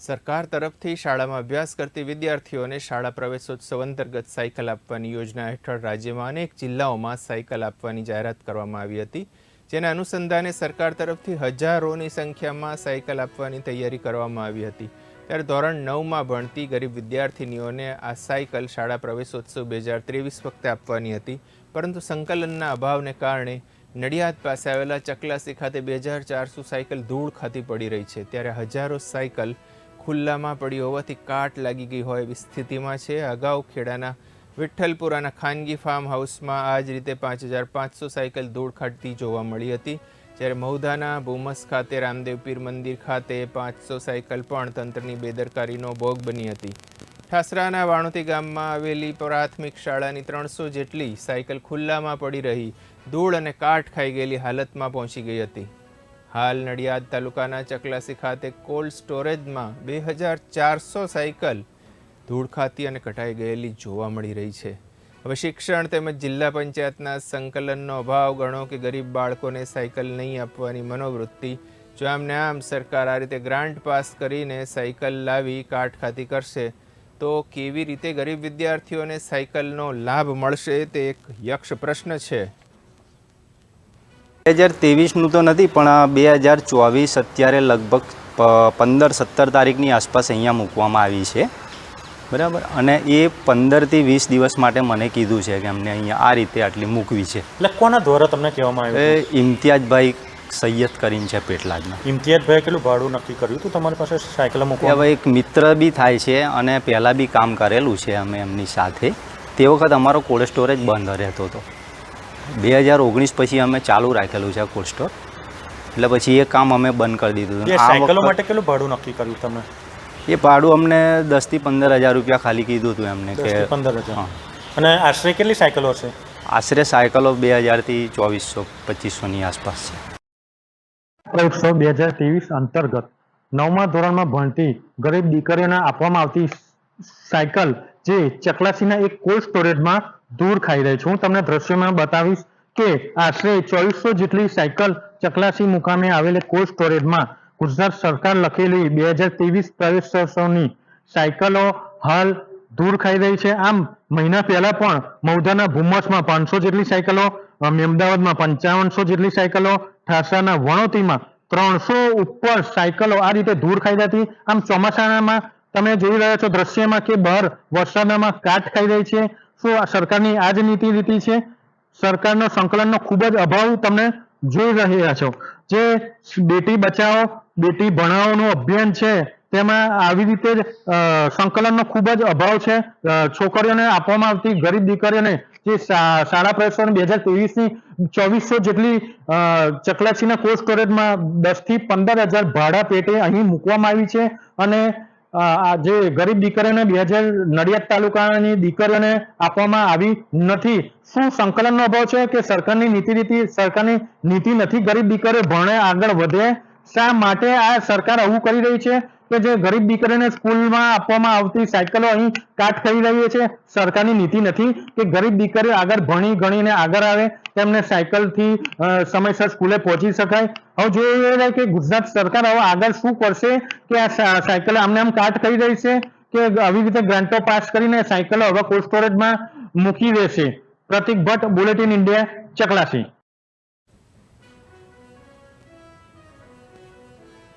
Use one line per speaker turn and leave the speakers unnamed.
સરકાર તરફથી શાળામાં અભ્યાસ કરતી વિદ્યાર્થીઓને શાળા પ્રવેશોત્સવ અંતર્ગત સાયકલ આપવાની યોજના હેઠળ રાજ્યમાં અનેક જિલ્લાઓમાં સાયકલ આપવાની જાહેરાત કરવામાં આવી હતી, જેના અનુસંધાને સરકાર તરફથી હજારોની સંખ્યામાં સાયકલ આપવાની તૈયારી કરવામાં આવી હતી. ત્યારે ધોરણ નવમાં ભણતી ગરીબ વિદ્યાર્થીનીઓને આ સાયકલ શાળા પ્રવેશોત્સવ બે હજાર ત્રેવીસ વખતે આપવાની હતી, પરંતુ સંકલનના અભાવને કારણે નડિયાદ પાસે આવેલા ચકલાસી ખાતે બે હજાર ચારસો સાયકલ ધૂળ ખાતી પડી રહી છે. ત્યારે હજારો સાયકલ ખુલ્લામાં પડી હોવાથી કાટ લાગી ગઈ હોય એવી સ્થિતિમાં છે. અગાઉ ખેડાના વિઠ્ઠલપુરાના ખાનગી ફાર્મ હાઉસમાં આ જ રીતે પાંચ હજાર પાંચસો સાયકલ ધૂળ ખાટતી જોવા મળી હતી. જ્યારે મહુધાના ભૂમસ ખાતે, રામદેવ પીર મંદિર ખાતે પાંચસો સાયકલ પણ તંત્રની બેદરકારીનો ભોગ બની હતી. ઠાસરાના વાણોતી ગામમાં આવેલી પ્રાથમિક શાળાની ત્રણસો જેટલી સાયકલ ખુલ્લામાં પડી રહી. ધૂળ અને કાટ ખાઈ ગયેલી હાલતમાં પહોંચી ગઈ હતી. હાલ નડિયાદ તાલુકાના ચકલાસી ખાતે કોલ્ડ સ્ટોરેજમાં બે હજાર ચારસો સાયકલ ધૂળ ખાતી અને કટાઈ ગયેલી જોવા મળી રહી છે. હવે શિક્ષણ તેમજ જિલ્લા પંચાયતના સંકલનનો અભાવ ગણો કે ગરીબ બાળકોને સાયકલ નહીં આપવાની મનોવૃત્તિ, જો આમને આમ સરકાર આ રીતે ગ્રાન્ટ પાસ કરીને સાયકલ લાવી કાટ ખાતી કરશે, તો કેવી રીતે ગરીબ વિદ્યાર્થીઓને સાયકલનો લાભ મળશે તે એક યક્ષ પ્રશ્ન છે.
બે હજાર ત્રેવીસનું તો નથી પણ બે હજાર ચોવીસ અત્યારે લગભગ પંદર સત્તર તારીખની આસપાસ અહીંયા મૂકવામાં આવી છે. બરાબર? અને એ પંદરથી વીસ દિવસ માટે મને કીધું છે કે અમને અહીંયા આ રીતે આટલી મૂકવી છે.
એટલે કોના દ્વારા તમને કહેવામાં આવ્યું
ઇમ્તિયાજભાઈ સૈયદ કરીને છે પેટલાદના.
ઇમ્તિયાજભાઈ કેટલું ભાડું નક્કી કર્યું હતું? તમારી પાસે સાયકલ મૂકવા
હવે એક મિત્ર બી થાય છે અને પહેલાં બી કામ કરેલું છે અમે એમની સાથે. તે વખત અમારો કોલ્ડ સ્ટોરેજ બંધ રહેતો હતો. બે હજાર ઓગણીસ પછી અમે ચાલુ રાખેલું છે કોલ્ડ સ્ટોર એટલે પછી એ કામ અમે બંધ કરી દીધું
સાયકલો માટે કેટલું ભાડું નક્કી કર્યું તમે
એ ભાડું અમને દસથી પંદર હજાર રૂપિયા ખાલી કીધું હતું એમને કે
પંદર હજાર. અને આશરે કેટલી સાયકલો હશે
આશરે સાયકલો બે હજારથી ચોવીસો પચીસોની આસપાસ છે.
ઉત્સવ બે હજાર ત્રેવીસ અંતર્ગત નવમા ધોરણમાં ભણતી ગરીબ દીકરીઓને આપવામાં આવતી સાયકલ જે ચકલાસીના એક કોલ્ડ સ્ટોરેજમાં દૂર ખાઈ રહી છે. હું તમને દ્રશ્યમાં બતાવીશ કે આશરે ચોવીસો જેટલી સાયકલ ચકલાસી મુકામે આવેલી કોલ્ડ સ્ટોરેજમાં ગુજરાત સરકાર લખેલી બે હજાર ત્રેવીસ પ્રવેશોત્સવની સાયકલો હાલ દૂર ખાઈ રહી છે. આમ મહિના પહેલા પણ મૌધાના ભૂમસમાં પાંચસો જેટલી સાયકલો અમદાવાદમાં પંચાવનસો જેટલી સાયકલો, ઠાસાના વણોતીમાં ત્રણસો ઉપર સાયકલો આ રીતે દૂર ખાઈ જતી આમ ચોમાસામાં તમે જોઈ રહ્યા છો દ્રશ્યમાં કે બહાર વરસાદમાં કાટ ખાઈ રહી છે. શું આ સરકારની આ જ નીતિ રીતિ છે? સરકારનો સંકલનનો ખૂબ જ અભાવ તમને જોઈ રહ્યા છો. જે બેટી બચાવો, બેટી ભણાવોનું અભિયાન છે, તેમાં આવી રીતે જ સંકલનનો ખૂબ જ અભાવ છે. છોકરીઓને આપવામાં આવતી, ગરીબ દીકરીઓને જે શાળા પ્રવેશોત્સવ બે હજારની ચોવીસો જેટલી ચકલાચીના કોલ્ડ સ્ટોરેજમાં દસથી પંદર હજાર ભાડા પેટે અહીં મૂકવામાં આવી છે. અને આ જે ગરીબ દીકરીઓને બે હજાર નડિયાદ તાલુકાની દીકરીઓને આપવામાં આવી નથી. શું સંકલનનો અભાવ છે કે સરકારની નીતિ રીતિ, સરકારની નીતિ નથી ગરીબ દીકરીઓ ભણે આગળ વધે? શા માટે આ સરકાર આવું કરી રહી છે? કે જે ગરીબ દીકરીને સ્કૂલમાં આપવામાં આવતી સાયકલો અહીં કાટ કરી રહી છે. સરકારની નીતિ નથી કે ગરીબ દીકરીઓ આગળ ભણી ગણીને આગળ આવે, તેમને સાયકલથી સમયસર સ્કૂલે પહોંચી શકાય. હવે જોઈએ રહ્યા કે ગુજરાત સરકાર હવે આગળ શું કરશે કે આ સાયકલ આમને આમ કાટ કરી રહી છે કે આવી રીતે ગ્રાન્ટો પાસ કરીને સાયકલો હવે કોલ્ડ સ્ટોરેજમાં મૂકી દેશે. Pratik Bhatt bulletin India Chaklasi